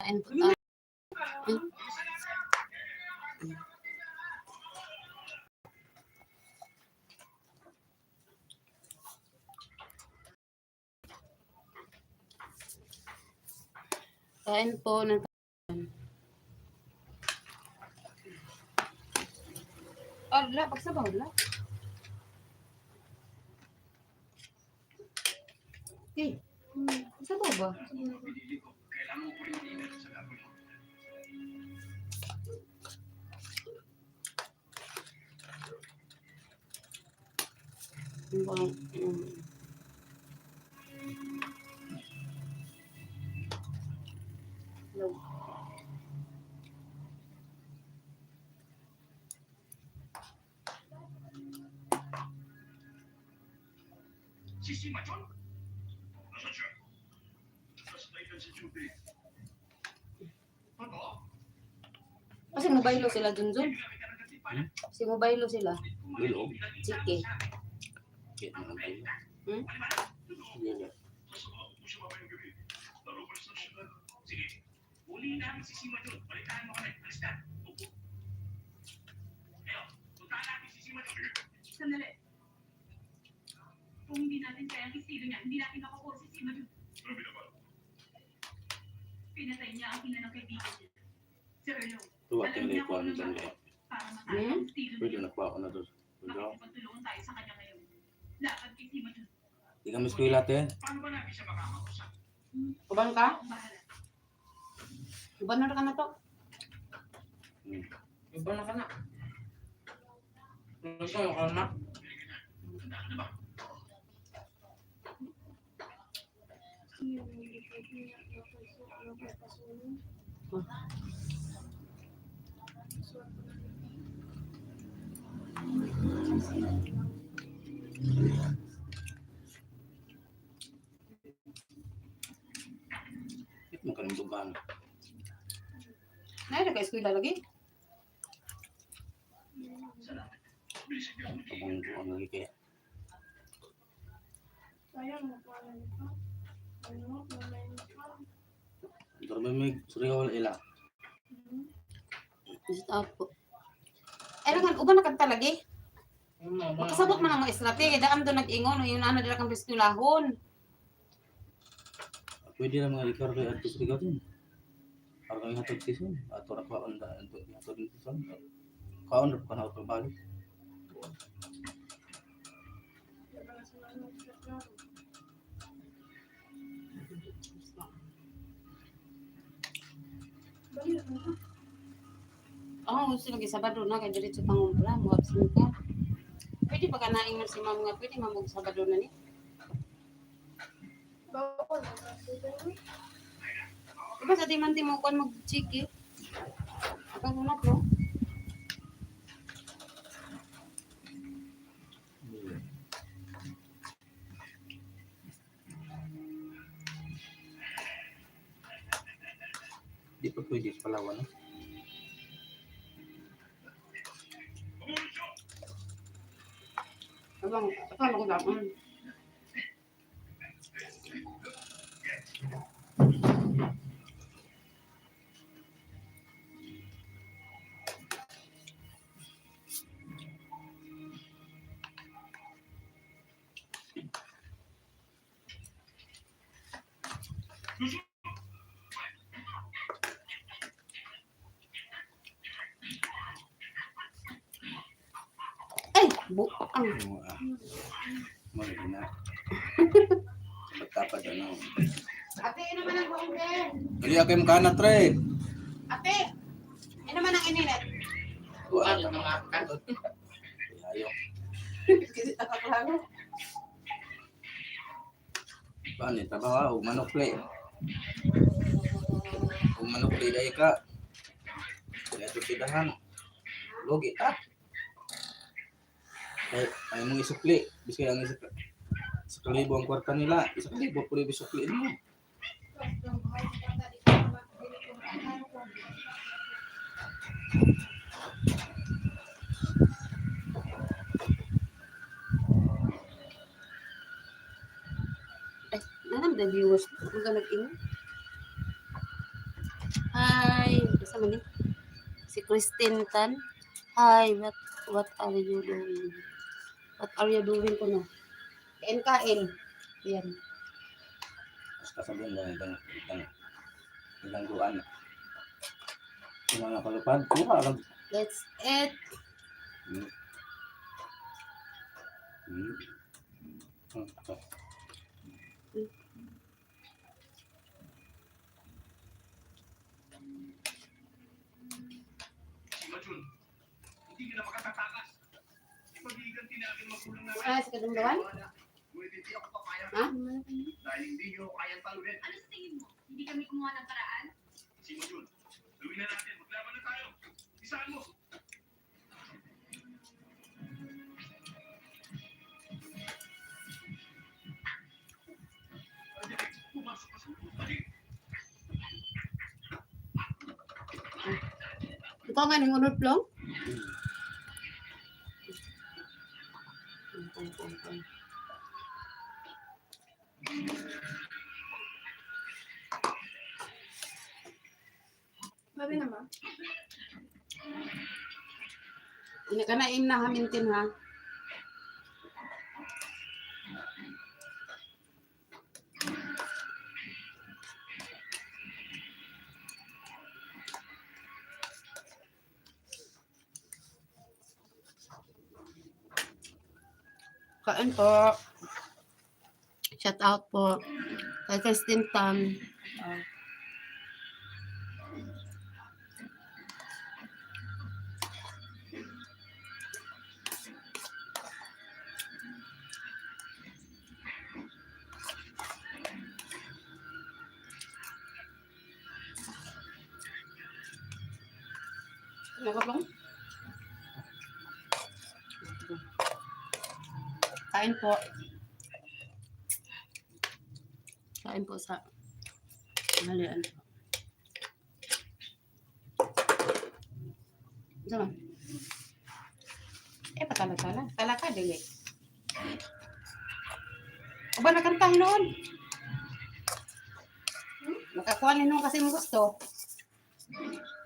Po tayo. Kain po ng Ah, wala. Pagsabaw, wala. Okay. Hmm, Pagsabaw ba? Yung bang, um, hello. Sisimajon? Nasaan siya? Nasa tailan si Judy. Ano? Kasi mobaylo sila dun dun. Kasi mobaylo sila. Dilo. Kaya naman tayo. Hmm? Ko sa syudad. Sige. Uli namin si Simajon. Balitaan mo kami. Alis na. Upo. Ayo, puntahan natin si Simajon. Sandali. Kung hindi natin kayang isilo niya, hindi natin makukuha si Sima dun. Grabe naman. Pinatay niya ang ina ng kaibigan niya. Si Erlo. Tuwa na kung na ano dyan kaya. Para matalo ang estilo Pwede niya. nakuha ko na doon. Pwede. Makikipagtulungan tayo sa kanya ngayon. Laban kay Sima dun. Di kami skwila te. Paano ba natin siya makakausap? Kuban ka? Kuban na ka na to. Hmm. Iba na ka na. Ka na. Handa ka na ba? Ito mo kanong dugaan. Naya ka eskwela lagi. Salamat. Bilisan niyo ako. Tabang dugaan lagi kaya. Sayang mo pa lang ito. Ano, mamay pa. Pero may may suri ka wala ila. Apo. Eh lang uban na kanta lagi. Makasabot man ang mga estrategi daan do nag-ingon yung ano dira kang eskwelahon. Pwede na mga ikar kay artist ikaw din. Para kang hatag season. Ato ra kaon ato din season. Kaon ra pa na ako balik. Na sila? Balik na. Na kay diretso pangumpla mo absent ka. Pwede ba ka naingon si ma'am nga pwede mamog Sabado na ni? Bawa na kasi tayo. Diba sa timan mo kon mag chiki? Akang hunap no? Akala ko buang. Ah. Mali na. Pagtapad ano. Ate, ano man ang buong din? Ako yung kanat re. Ate, ano man ang ininet? Wala Ano mga kan? Ayaw. Kasi takaklaro. Paano yung trabaho? Ug manok play. Kung manok dahil ka. Kaya ito sidahan. Logi ta. Ay, ay mong isukli. Bisaya ang isukli. Sa kalibo ang kwarta nila. Isa kalibo po rin isukli mo. Ay, nanam the viewers. Kung ka nag-ingon. Hi, isa man. Si Christine Tan. Hi, what what are you doing? What are you doing ko no? Kain kain. Yan. Mas kasabihin lang itang itang ilang guan. Yung mga kalupad, pura lang. Let's eat. Hmm. Hmm. Hmm. Si Majun, hindi ka na makatatakas. Ipagiganti namin magulang namin. Ah, sa papayag Ha? dahil hindi ako kayang talunin. Ano sa tingin mo? Hindi kami kumuha ng paraan? Si Majun, gawin na natin. Maglaban na tayo. Isahan mo. Ikaw nga ning unod plong? Sabi naman. Ini ka na im na hamintin ha. Kain po. Shout out po kay Christine Tan. Ah. Ka bang? Kain po. Kain po sa halian. Sama. Eh, patala-tala. Tala ka, dili. O ba nakantahin noon? Hmm? Nakakuha ninyo kasi mo gusto.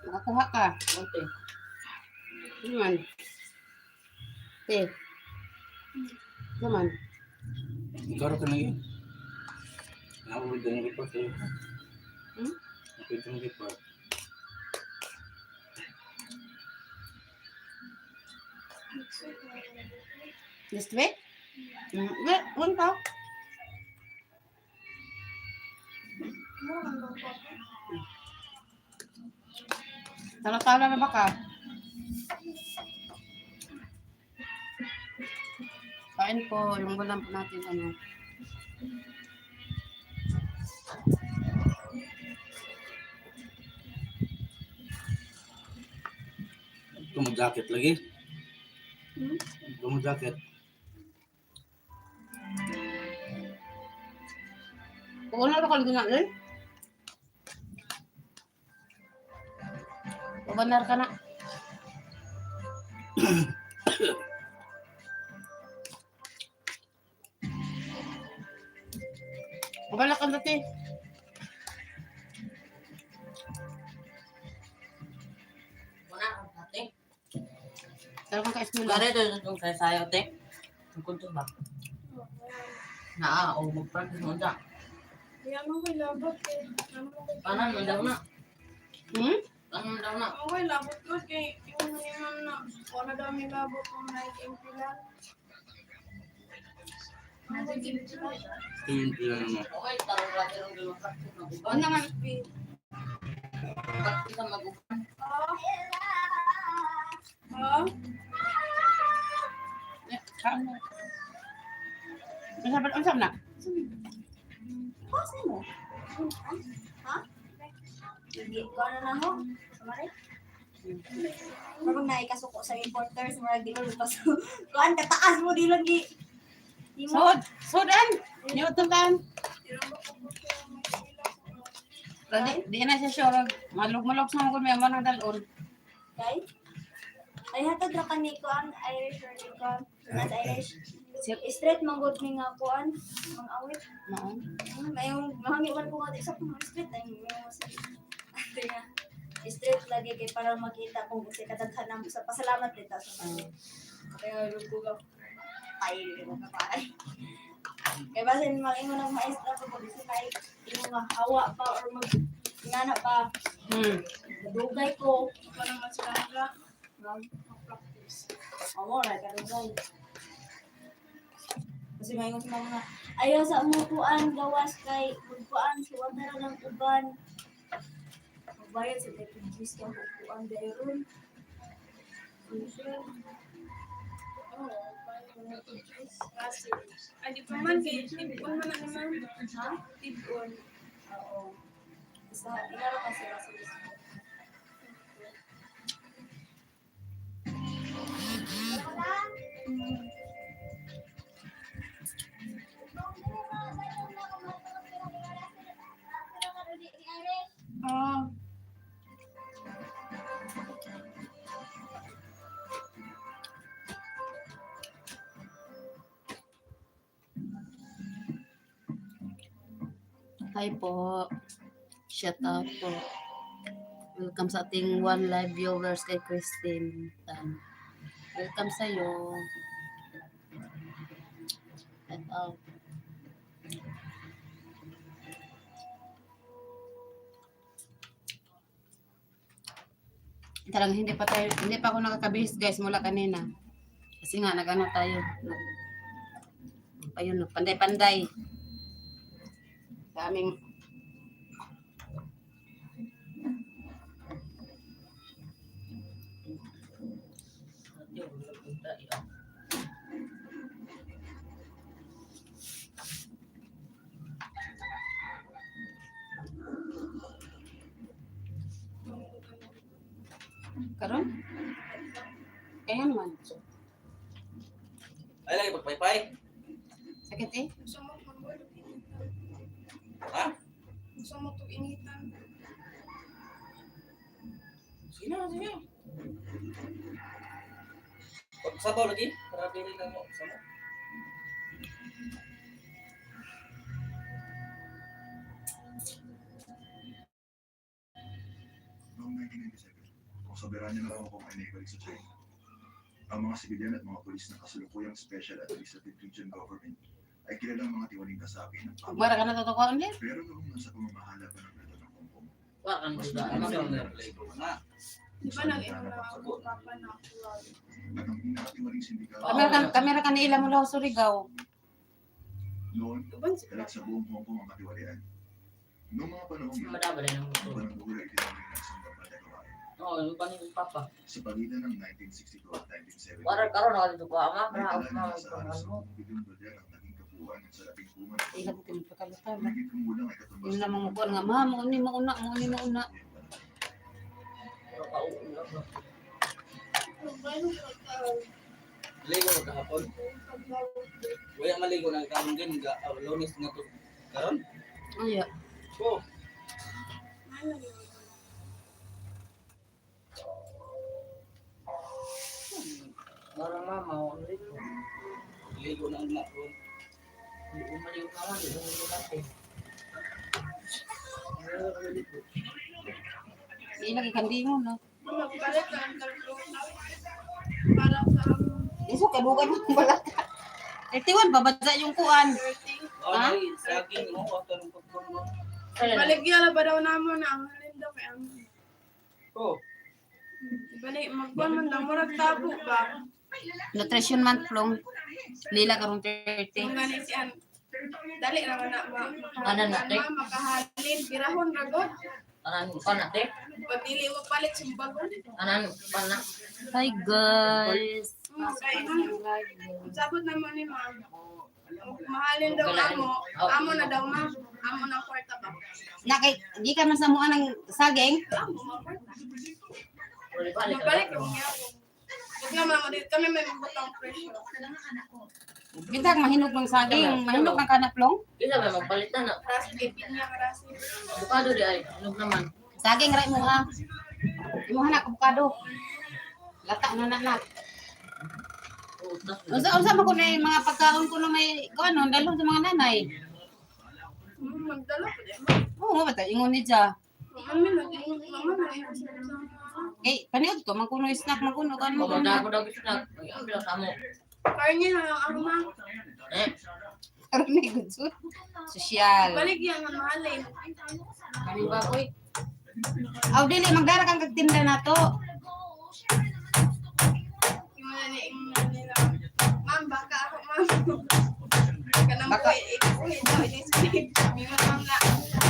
Nakakuha ka. Okay. Ano man? Eh. Ano man? Ikaw ka na yun. Nakawid na yung report sa'yo. Hmm? Nakawid yung report. Next week? Hmm. Wait, wait ka. Tala-tala na ba ka? Kain po, yung walang po natin ano. Ito mo jacket lagi. Hmm? Ito mo jacket. Kung ano ka na eh? Babanar ka na. Gari ito itong kaya sayo, te. Ang kunto ba? Naa, o mag-practice mo dyan. Yan mo ko'y labot eh. Paano mo daw na? Hmm? Paano mo daw na? Ako ko'y labot ko kay yung naman na wala daw may labot kung. Ano impilan? Ito yung pila mo. Okay, tarong natin ang dalawang practice mag-uban. Ano naman? Practice ang mag-uban. Ha? Ha? Ang sam na. Pause mo. Ha? Hindi ko ano na ho. Samari. Parang na ikasuko sa reporters, marag dilo lupas. Kuan kataas mo dilo gi. Di mo Sod! Sodan! Newton kan! Di, di na siya sure. Malog-malog sa mga may mga dalon. kay. Ay hatod ra kani kuan Irish or Irish. Straight manggod mi nga kuan. Mga awit. Oo. Hmm, May yung mahangi man ko nga sa mga straight ay may mga Kaya, straight lagi kay para makita kung kasi kadaghanan mo sa pasalamat din ta sa mga. Kaya yung ko tayo din mo kapay. Kaya basin mag-ingon ng maestra pa kung gusto na imo nga hawa pa or mag ngana pa Hmm. dugay ko Pa nila. mag Practice. Amo ra kadugay. Kasi may sa mga ayaw sa umupuan gawas kay magpuan si wag na lang uban. Magbayad sa teknologis ka upuan dayron. Kasi, ay di pa man, kay tipon man na naman. Ha? Tipon. Oo. Isa, inaro ka sila Oo. Hi po. Shout out po. Welcome sa ating one live viewers kay Christine. Tan. Welcome sa iyo. Shout out. Talagang hindi pa tayo, hindi pa ako nakakabihis guys mula kanina. Kasi nga nagano tayo. Ayun, panday-panday. Sa karon. Kaya man. Ay, lagi pagpaypay. Sakit eh. Gusto mo mag initan. Ha? Gusto mo itong initan. Sige na, sige. Pag sabaw lagi, para pili lang mo. Sama. Noong 1997, ang soberanya ng Hong Kong ay naibalik sa China. Ang mga sibilyan at mga polis ng kasalukuyang Special Administrative Region Government ay kilalang mga tiwaling kasapi ng Ug Bara ka natutukoan din. Pero noong nasa pamamahala pa ng Preto ng Hong Kong, Wa kan mas na? Di ba nag-inom na ako papa na ako. at ang pinakatiwaling sindikato Kamera ka, kamera ka ni ila mo lang Surigao. noon Diba sila? kalat sa buong Hong Kong ang katiwalian. Noong mga panahon ang ay tinawag ng patagawain. Oo, yung pa ni papa. Sa pagitan ng 1962 at 1970, Wala karon ako dito ko ama may para ako tala na na sa alas mo. ng balyang ang naging kapuan ng ko pagkalutan. Naging kumulang ay katumbas Yun lang mga buwan nga, ma, mo ni mo una, mo ni mo una. Pero kauulo ako. Ligo mo kahapon. Wala maligo na karon din ga uh, lunes na to. Karon? Ay, Oh, Para mama, ako dito. ligo na ang lakon. Hindi ko maliw naman, hindi ko maliw dati. di lagi kandi mo no. Ang Iso kadugan mo bala. 31 babasa yung kuan. 30. Oh, Ha? may saging mo mo. Kailan? Baligyan ba daw namo na ang halin daw kay ang Oh, Balik, magbuwan man lang, murag tabo ba? Nutrition month long. Lila karong Yung 30. gani siya, dali naman na ba? Ano na, te? Makahalin, pirahon ragot. Anan pa na, te? Pagdili mo palit sa bagon. Anan pa na? Hi guys. Mm, sabot naman ni ma'am. Mahalin daw amo, amo na daw ma'am. Amo na kwarta ba? Nakay, di ka man sa mua ng saging. Amo na kwarta. Balik yung niya. Huwag nga ma'am, dito kami may magbutang presyo. Bitag mahinog ng saging, mahinog ng kanaplong. Isa ba magpalit na na? Rasi, kay pinya ka rasi. Bukado di ay, inog naman. Saging ray mo ha. Imo hanak avocado. Lata na na na. Unsa unsa man ko na mga pagkaon ko na may kuan no, dalo sa mga nanay. Mm, Magdala ko din. Oo nga bata ingon ni siya. Eh, paniod ko, magkuno snack, magkuno kan mo. Pagmanda ko daw na. Ay, ang bilang kamo. Karnya na lang ako, ma. Eh, na good sud. Sosyal. Balik yan, mamahalin. Kani baboy. Aw dili magdara kang kagtinda na to. Yung mga naiingat nila. Ma'am, baka ako, ma'am. Kanang Baka- buhay, ikuhin daw. Yung ma'am na,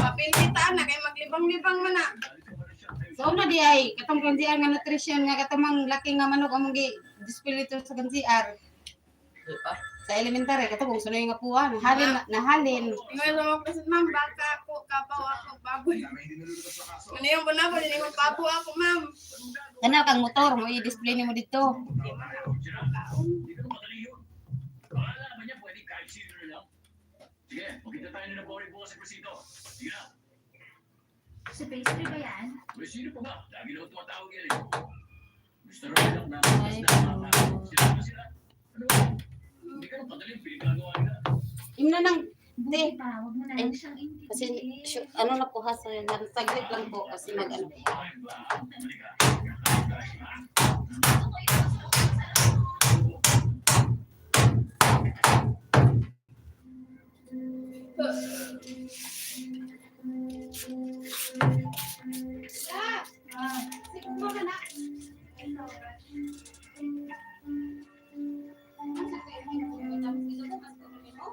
mapilitaan na, kay maglibang-libang man na. So na di ay katong kansiar nga nutrition nga katamang laki nga manok among gi display sa kansiar di pa. sa elementary katong kung sunoy nga puwa nahalin nahalin. Yung mga mga present, ma'am, baka ako, kapaw ako, baboy. Ano yung bunabo, hindi ko papo ako, ma'am. Kana kang motor mo i-display nimo dito. Hindi ka madali yun. Wala naman yan, pwede kahit sino na lang. Sige, magkita tayo na ng bawal bukas sa presinto. Sige na. Sa pastry ba yan? Well, sino pa ba? Lagi na ako tumatawag yan eh. Gusto rin lang na Ay, mas na Sila ba sila? Ano? Hindi ka nang padaling pinagagawa nila. Imna nang Hindi pa, huwag mo na lang siyang intindihin. kasi syu- ano na po ha sa saglit lang po kasi mag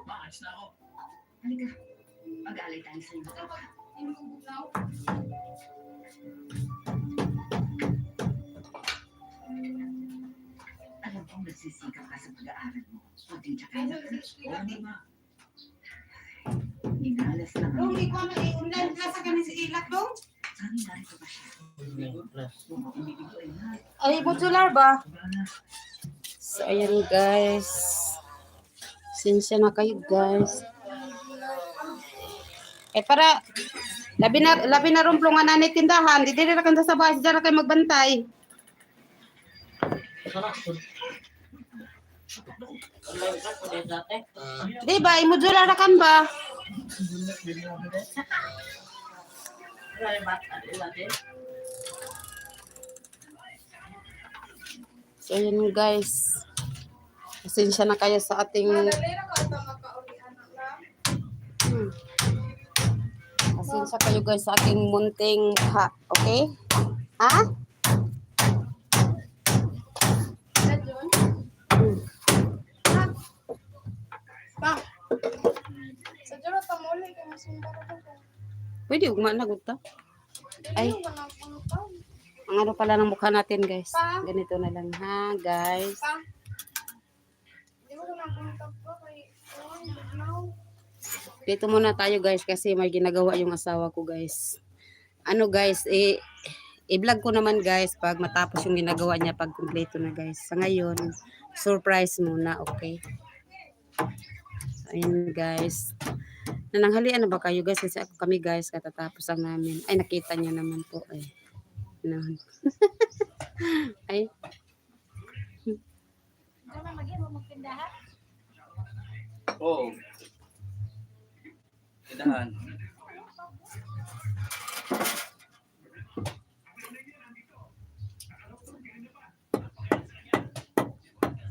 Maalis na ako. Halika, mag-alay tayo sa'yo. Alam kong nagsisikap ka sa pag-aaral mo. Pati tsaka na. Oo naman. Inalas lang Dong di ko na i-online class kami si Ilak dong. Saan narito ba siya? Na. Ay modular ba? So ayan guys. Sinsya na kayo guys. Eh para labi na labi na rumplungan na tindahan, di dire ra kanta sa bahay, diyan ra kayo magbantay. Sarap. Online ka po din dati. Di ba, imodular ra kan ba? So ayan guys. Pasensya na kayo sa ating na. Hmm. Pasensya kayo guys sa aking munting ha, okay? Ha? Sa June. Hmm. Pa. Sa June, tamuli ka masundar ako. Pwede ugma na gud ta. Ay. Pa. Ang ano pala ng mukha natin guys. Pa. Ganito na lang ha, guys. Pa. Di ko na pa now. Dito muna tayo guys kasi may ginagawa yung asawa ko guys. Ano guys, eh, i-vlog ko naman guys pag matapos yung ginagawa niya pag kumpleto na guys. Sa ngayon, surprise muna, okay? So, ayun guys. Nananghalian na ba kayo guys? Kasi ako kami guys, katatapos lang namin. Ay, nakita niyo naman po. Ay, no. ay, Oo. Tindahan.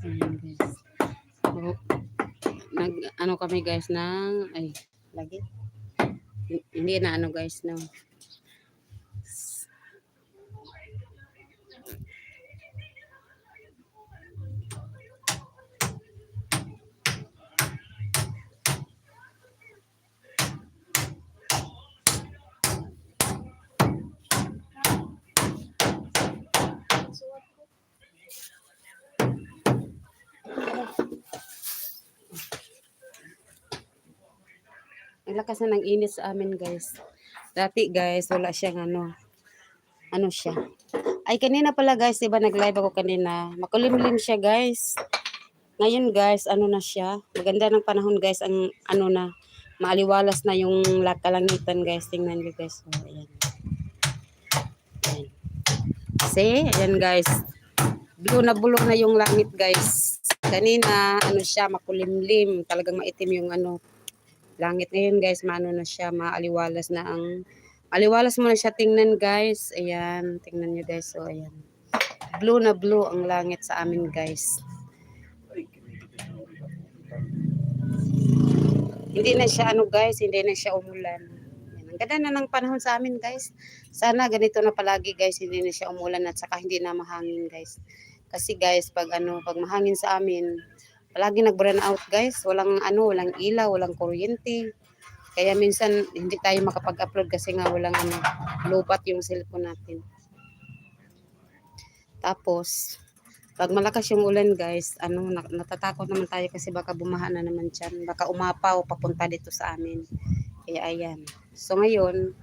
Ayan guys. Oh, nag ano kami guys ng ay lagi. Hin- Hindi na ano guys no. Ang lakas na ng init sa amin guys. Dati guys, wala siyang ano. Ano siya? Ay kanina pala guys, 'di ba nag-live ako kanina. Makulimlim siya guys. Ngayon guys, ano na siya? Maganda ng panahon guys, ang ano na maaliwalas na yung la- kalangitan guys. Tingnan niyo guys. So, ayan. Ayan. See? Ayan guys. Blue na blue na yung langit guys. Kanina, ano siya, makulimlim. Talagang maitim yung ano, langit ngayon guys, maano na siya, maaliwalas na ang aliwalas mo na siya tingnan guys. Ayan, tingnan nyo guys. So, ayan. Blue na blue ang langit sa amin guys. Hindi na siya ano guys, hindi na siya umulan. Ang ganda na ng panahon sa amin guys. Sana ganito na palagi guys, hindi na siya umulan at saka hindi na mahangin guys. Kasi guys, pag ano, pag mahangin sa amin, palagi nag-burn out guys. Walang ano, walang ilaw, walang kuryente. Kaya minsan hindi tayo makapag-upload kasi nga walang ano, lobat yung cellphone natin. Tapos, pag malakas yung ulan guys, ano, na- natatakot naman tayo kasi baka bumaha na naman dyan. Baka umapaw papunta dito sa amin. Kaya ayan. So ngayon,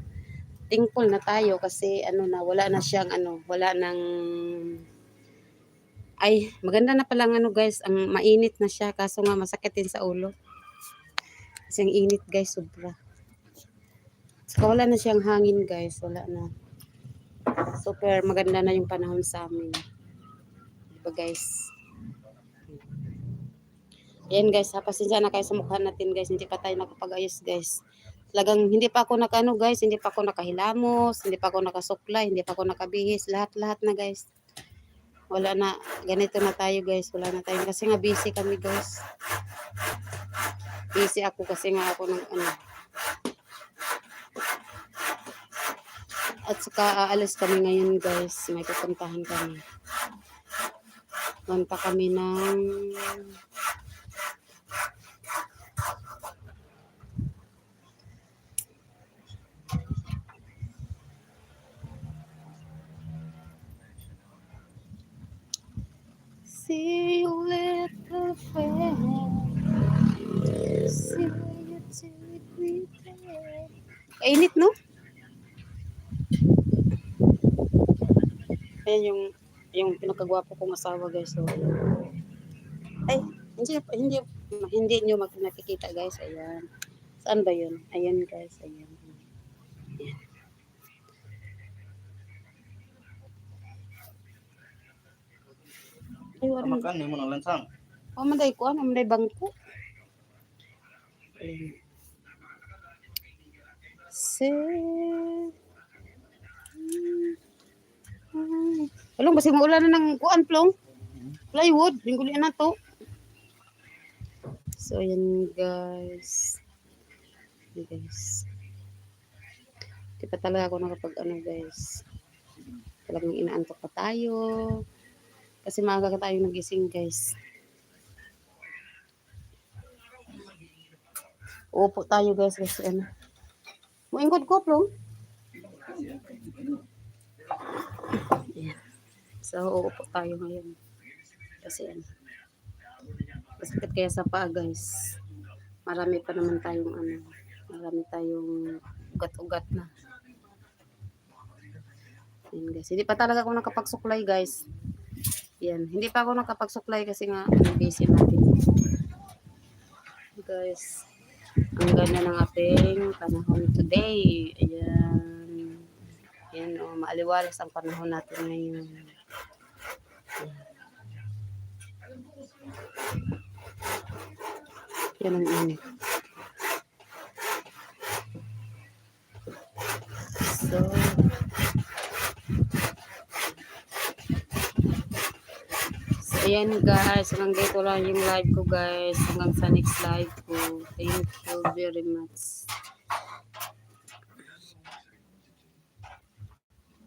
thankful na tayo kasi ano na, wala na siyang ano, wala nang ay, maganda na palang ano guys, ang mainit na siya kaso nga masakit din sa ulo. Kasi ang init guys, sobra. Saka wala na siyang hangin guys, wala na. Super maganda na yung panahon sa amin. Diba guys? Yan guys, ha, pasensya na kayo sa mukha natin guys, hindi pa tayo nakapag-ayos guys. Talagang hindi pa ako nakano guys, hindi pa ako nakahilamos, hindi pa ako nakasuklay, hindi pa ako nakabihis, lahat-lahat na guys. Wala na, ganito na tayo guys, wala na tayo. Kasi nga busy kami guys. Busy ako kasi nga ako ng ano. At saka aalis kami ngayon guys, may pupuntahan kami. Punta kami ng See you little friend. See you take me there. Init, no? Ayan yung yung pinakagwapo kong asawa, guys. So, ay, hindi, hindi, hindi nyo mak- nakikita, guys. Ayan. Saan ba yun? Ayan, guys. Ayan. Ay, wala Makan mo ng lansang. Oh, manday ko, ano, manday bangko. Se... Along, basi mo ulan na ng kuan, plong. Plywood, lingkuli na to. So, ayan guys. Ayan guys. Di pa talaga ako nakapag ano guys. Talagang inaantok pa tayo. Kasi maaga ka tayo nagising guys. Upo tayo guys kasi ano. Muingkod ko plong. So, uupo tayo ngayon. Kasi ano. Masakit kaya sa paa guys. Marami pa naman tayong ano. Marami tayong ugat-ugat na. Ayan guys. Hindi pa talaga ako nakapagsuklay guys. Yan. Hindi pa ako nakapagsuklay kasi nga busy natin. Guys. Ang ganda ng ating panahon today. Ayan. Yan o. maaliwalas ang panahon natin ngayon. Yan ang init. So ayan guys, hanggang dito lang yung live ko guys. Hanggang sa next live ko. Thank you very much.